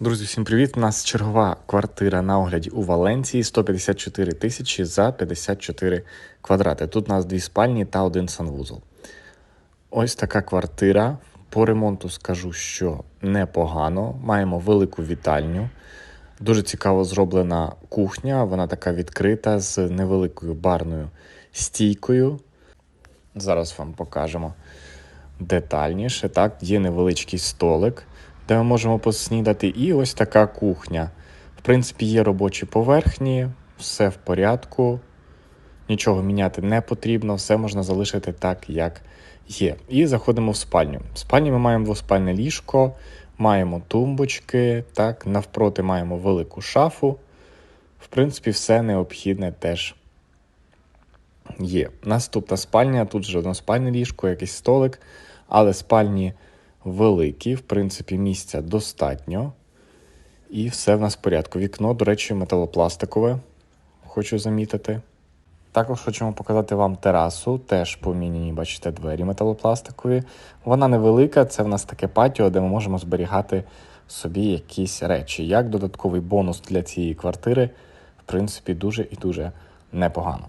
Друзі, всім привіт! У нас чергова квартира на огляді у Валенції 154 тисячі за 54 квадрати. Тут у нас дві спальні та один санвузол. Ось така квартира. По ремонту скажу, що непогано. Маємо велику вітальню. Дуже цікаво зроблена кухня. Вона така відкрита з невеликою барною стійкою. Зараз вам покажемо детальніше. Так, є невеличкий столик, де ми можемо поснідати, і ось така кухня. В принципі, є робочі поверхні, все в порядку, нічого міняти не потрібно, все можна залишити так, як є. І заходимо в спальню. В спальні ми маємо двоспальне ліжко, маємо тумбочки, так, навпроти маємо велику шафу. В принципі, все необхідне теж є. Наступна спальня, тут вже односпальне ліжко, якийсь столик, але спальні великі, в принципі, місця достатньо. І все в нас в порядку. Вікно, до речі, металопластикове, хочу замітити. Також хочемо показати вам терасу, теж поміняні, бачите, двері металопластикові. Вона невелика, це в нас таке патіо, де ми можемо зберігати собі якісь речі. Як додатковий бонус для цієї квартири, в принципі, дуже і дуже непогано.